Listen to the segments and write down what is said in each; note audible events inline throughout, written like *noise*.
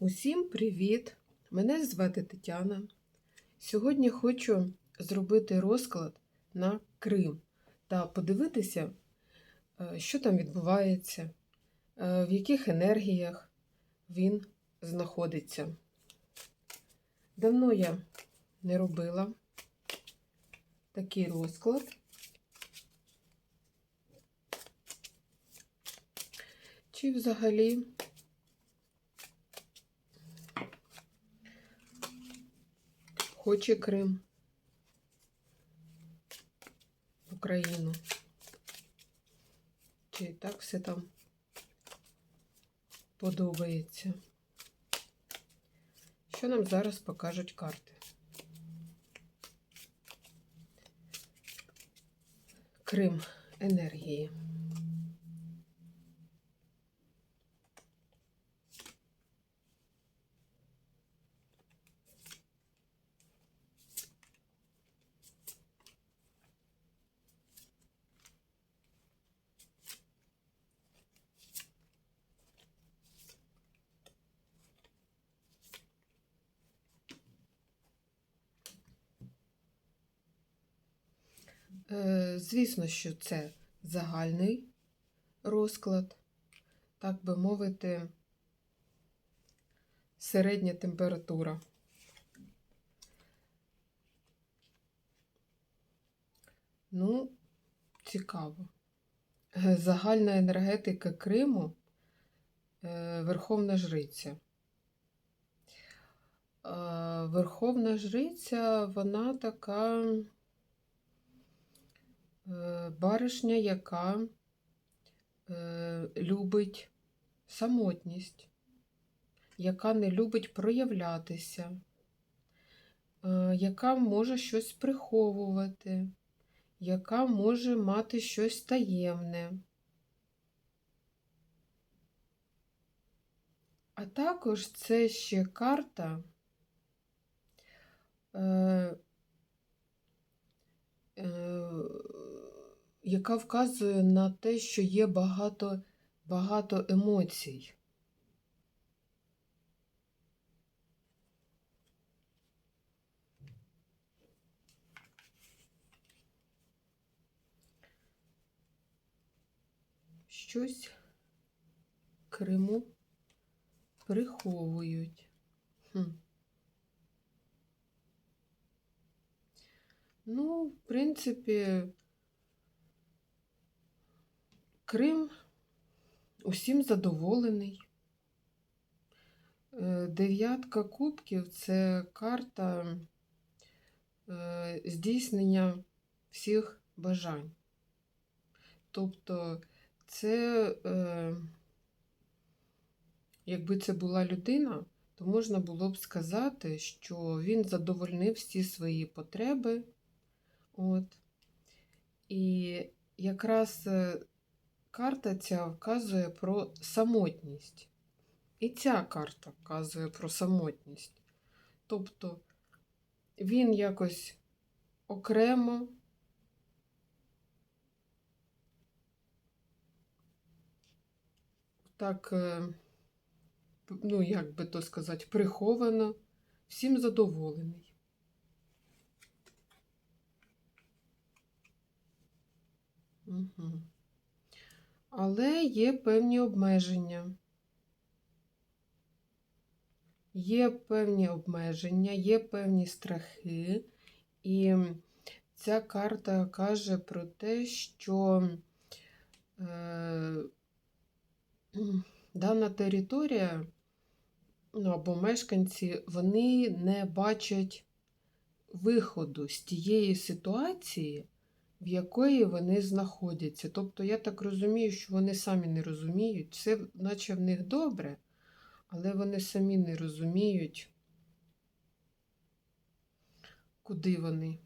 Усім привіт! Мене звати Тетяна. Сьогодні хочу зробити розклад на Крим та подивитися, е, що там відбувається, е, в яких енергіях він знаходиться. Давно я не робила такий розклад. Чи взагалі хоче Крим Україну? Чи так все там подобається? Що нам зараз покажуть карти? Крим енергії. Звісно, що це загальний розклад, так би мовити, середня температура. Ну, цікаво. Е, Загальна енергетика Криму е, Верховна Жриця. Е, Верховна Жриця, вона така е, баришня, яка е, любить самотність, яка не любить проявлятися, е, яка може щось приховувати, яка може мати щось таємне. А також це ще карта. Е, е, яка вказує на те, що є багато, багато емоцій. Щось Криму приховують. Хм. Ну, в принципі, Крим усім задоволений. Е, Дев'ятка кубків це карта е, здійснення всіх бажань. Тобто, це, е, якби це була людина, то можна було б сказати, що він задовольнив всі свої потреби. От. І якраз карта ця вказує про самотність. І ця карта вказує про самотність. Тобто він якось окремо так, е, ну, як би то сказати, приховано, всім задоволений. Угу. Але є певні обмеження. Є певні обмеження, є певні страхи, і ця карта каже про те, що е, *clears throat* дана територія, ну або мешканці, вони не бачать виходу з тієї ситуації, в якої вони знаходяться. Тобто, я так розумію, що вони самі не розуміють, все наче в них добре, але вони самі не розуміють, куди вони.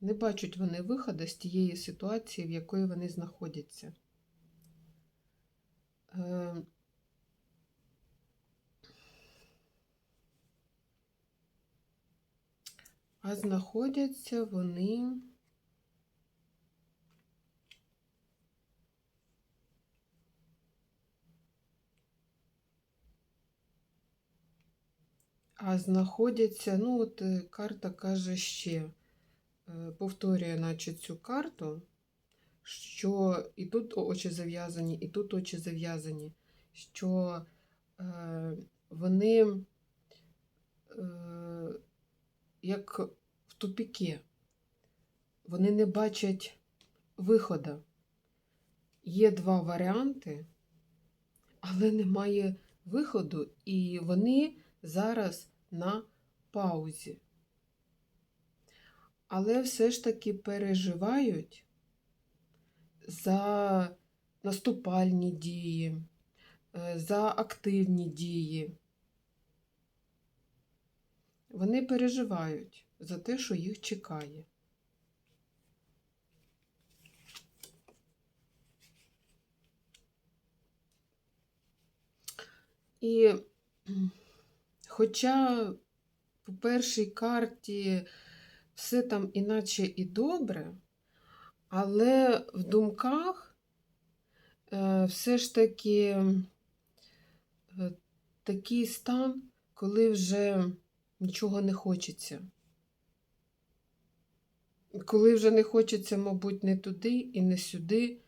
Не бачать вони виходу з тієї ситуації, в якої вони знаходяться. а знаходяться вони а знаходяться, ну от е, карта каже ще, е, повторює, наче цю карту, що і тут очі зав'язані, і тут очі зав'язані, що е, вони. Е, як в тупіки, вони не бачать виходу. Є два варіанти, але немає виходу, і вони зараз на паузі. Але все ж таки переживають за наступальні дії, е, за активні дії. Вони переживають за те, що їх чекає. І хоча по першій карті все там іначе і добре, але в думках е, все ж таки е, такий стан, коли вже нічого не хочеться. Коли вже не хочеться, мабуть, не туди і не сюди,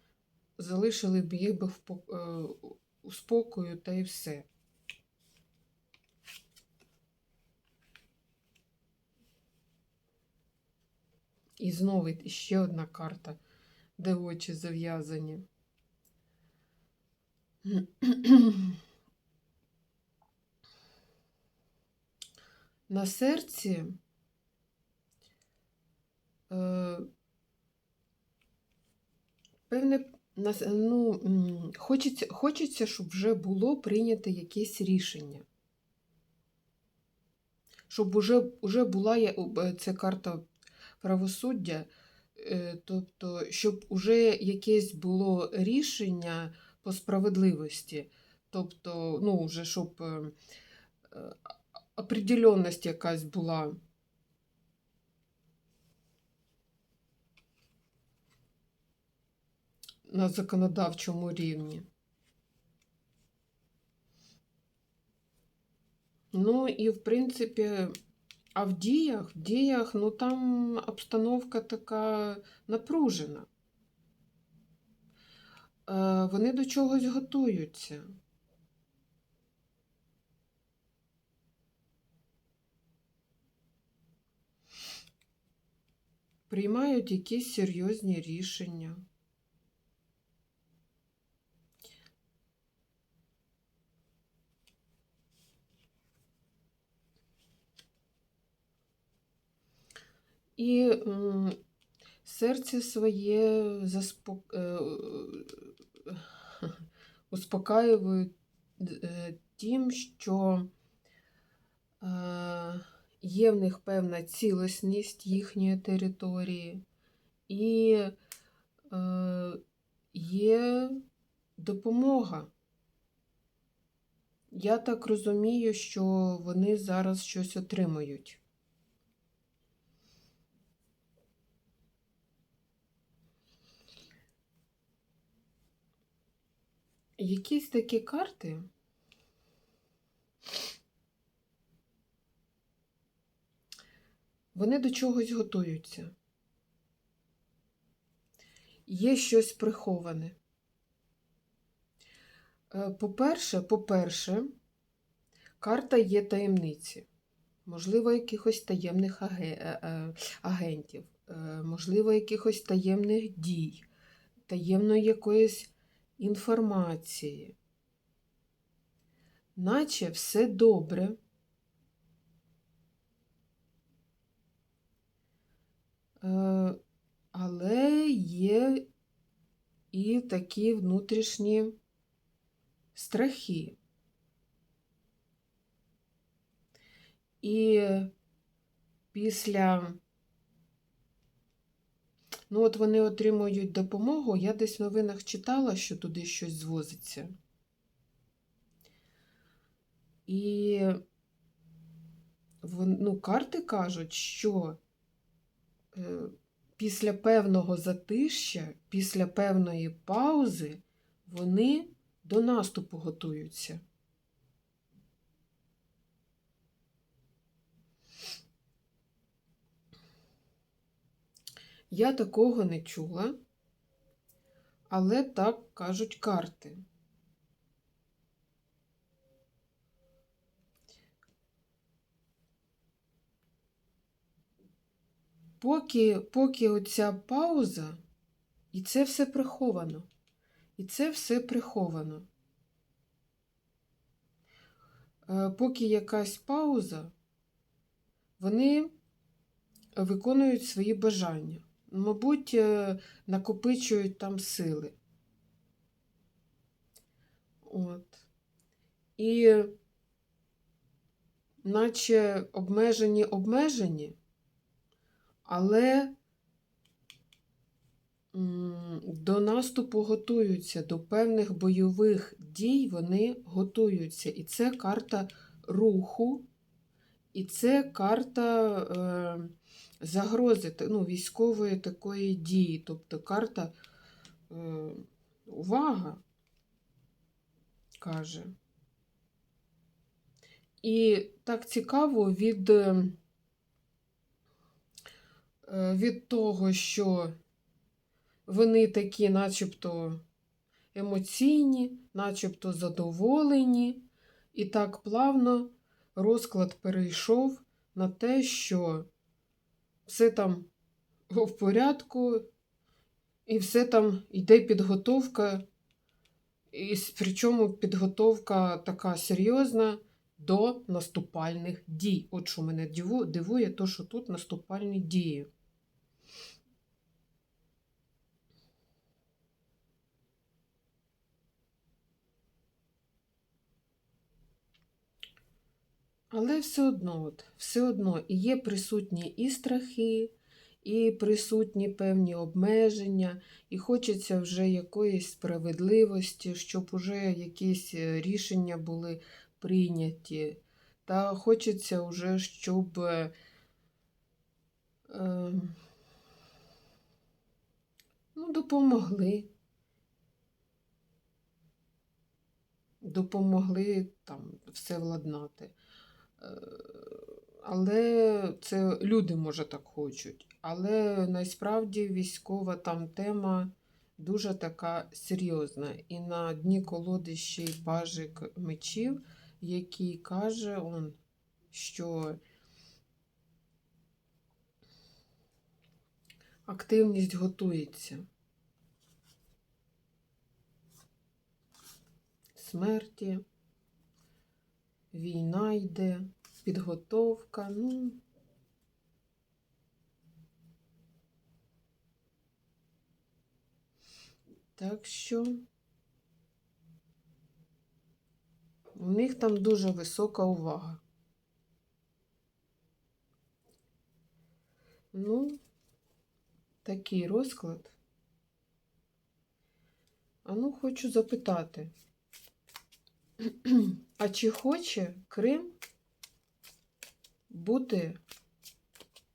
залишили б їх би в е, спокою та й все. І знову ще одна карта, де очі зав'язані. *clears throat* На серці е, певне, ну, хочеться, хочеться, щоб вже було прийнято якесь рішення. Щоб уже, уже була я- е, карта правосуддя, е, тобто, щоб уже якесь було рішення по справедливості. Тобто, ну, вже щоб е, определенність якась була. На законодавчому рівні. Ну і в принципі, а в діях, в діях, ну там обстановка така напружена. Е, Вони до чогось готуються. Приймають якісь серйозні рішення. І серце своє заспок... е, *laughs* успокаюють е, тим, що е, є в них певна цілісність їхньої території, і е, є допомога. Я так розумію, що вони зараз щось отримають. Якісь такі карти. Вони до чогось готуються. Є щось приховане. Е, По-перше, по-перше, карта є таємниці. Можливо, якихось таємних е, е, агентів, можливо, якихось таємних дій, таємної якоїсь інформації. Наче все добре. Е, Але є і такі внутрішні страхи. І після, ну от вони отримують допомогу, я десь в новинах читала, що туди щось звозиться. І ну, карти кажуть, що е, після певного затишчя, після певної паузи вони до наступу готуються. Я такого не чула, але так кажуть карти. Поки, поки оця пауза, і це все приховано. І це все приховано. Е, Поки якась пауза, вони виконують свої бажання. Мабуть, е, накопичують там сили. От. І наче обмежені обмежені, але до наступу готуються, до певних бойових дій вони готуються. І це карта руху, і це карта е, загрози, ну, військової такої дії. Тобто карта е, увага каже. І так цікаво від, е, від того, що вони такі, начебто емоційні, начебто задоволені, і так плавно розклад перейшов на те, що все там в порядку, і все там йде підготовка, і причому підготовка така серйозна до наступальних дій. От що мене дивує, то що тут наступальні дії. Але все одно, от, все одно і є присутні і страхи, і присутні певні обмеження, і хочеться вже якоїсь справедливості, щоб уже якісь е, рішення були прийняті. Та хочеться вже, щоб е, е, ну, допомогли. Допомогли там все владнати. Е, Але це люди, може, так хочуть. Але насправді військова там тема дуже така серйозна. І на дні колоди ще й пажик мечів, який каже, он, що активність готується. Смерті війна йде, підготовка. Ну, так що у них там дуже висока увага. Ну, такий розклад. А ну, хочу запитати. *clears throat* А чи хоче Крим бути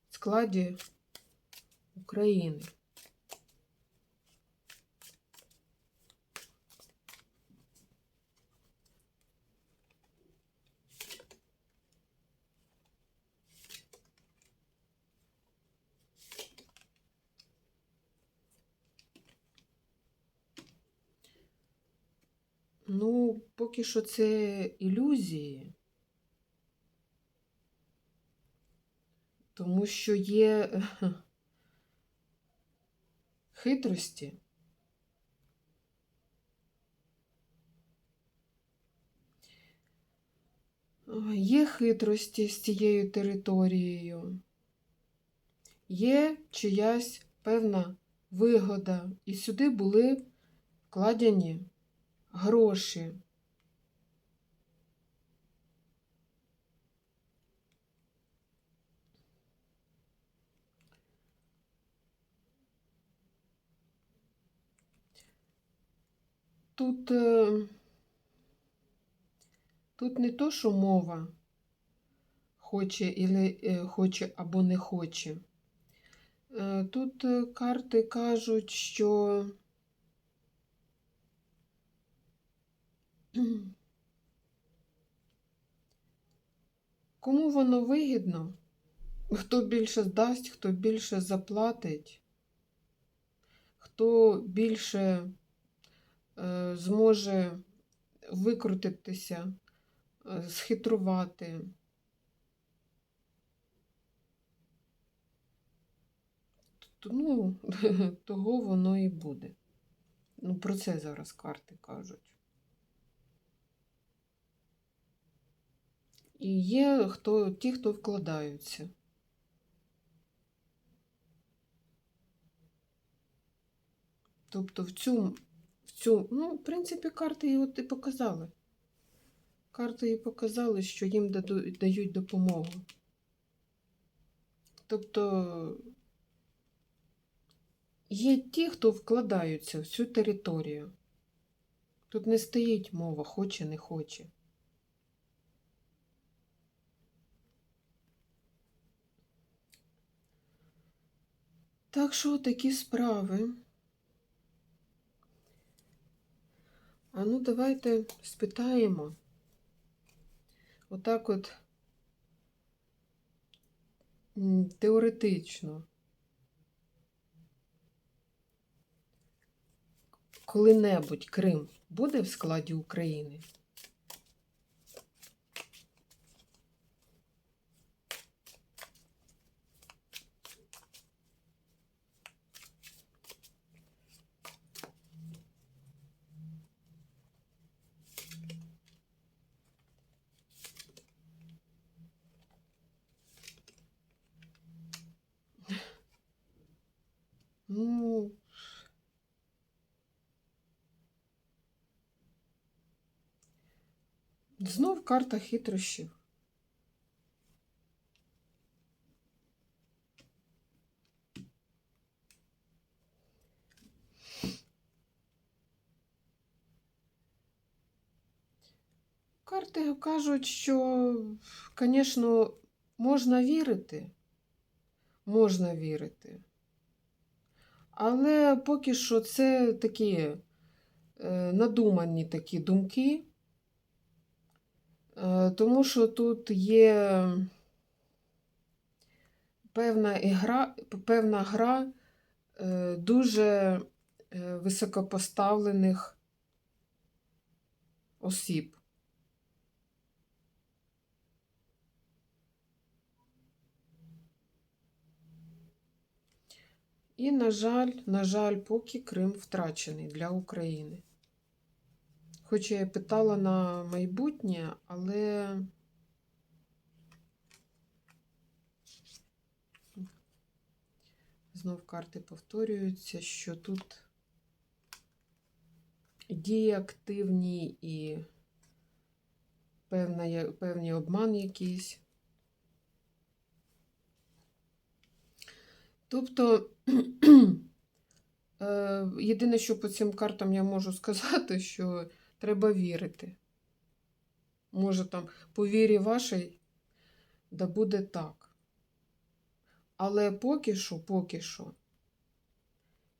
в складі України? Ну, поки що це ілюзії, тому що є *laughs* хитрості. Є хитрості з цією територією, є чиясь певна вигода, і сюди були вкладені гроші. Тут, е, тут не то, що мова хоче, е, хоче або не хоче. Е, Тут карти кажуть, що *clears throat* Кому воно вигідно? Хто більше здасть, хто більше заплатить, хто більше зможе викрутитися, е, схитрувати. Ну, *laughs* того воно і буде. Ну, про це зараз карти кажуть. І є хто, ті, хто вкладаються. Тобто в цю, цю, ну, в принципі, карти і от і показали. Карти і показали, що їм дають допомогу. Тобто є ті, хто вкладаються в цю територію. Тут не стоїть мова, хоче, не хоче. Так що такі справи. А ну давайте спитаємо. Отак от теоретично. Коли-небудь Крим буде в складі України? Знов карта хитрощів. Карти кажуть, що, звісно, можна вірити, можна вірити. Але поки що це такі е, надумані такі думки, е, тому що тут є певна ігра, певна гра е, дуже високопоставлених осіб. І, на жаль, на жаль, поки Крим втрачений для України. Хоч я питала на майбутнє, але знов карти повторюються, що тут дії активні і певна, певний обман якийсь. Тобто, єдине, що по цим картам я можу сказати, що треба вірити. Може, там, по вірі вашій, да буде так. Але поки що, поки що,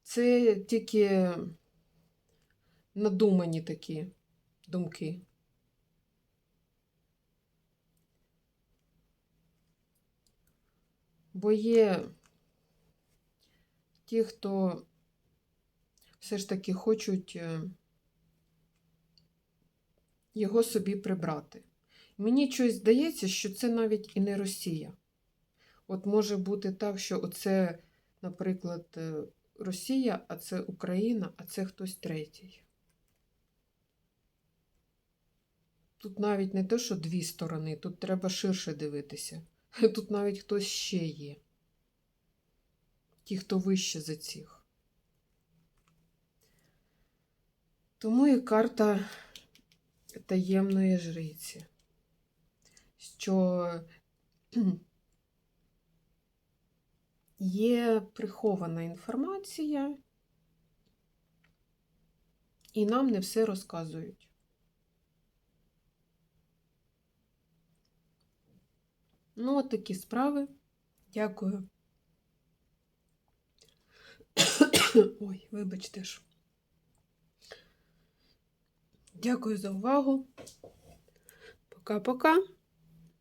це тільки надумані такі думки. Бо є ті, хто все ж таки хочуть е, його собі прибрати. Мені щось здається, що це навіть і не Росія. От може бути так, що оце, наприклад, е, Росія, а це Україна, а це хтось третій. Тут навіть не те, що дві сторони, тут треба ширше дивитися. *laughs* Тут навіть хтось ще є. Ті, хто вище за цих. Тому і карта таємної жриці, що *clears throat* є прихована інформація, і нам не все розказують. Ну, от такі справи. Дякую. *laughs* Ой, вибачте ж. Дякую за увагу. Пока-пока.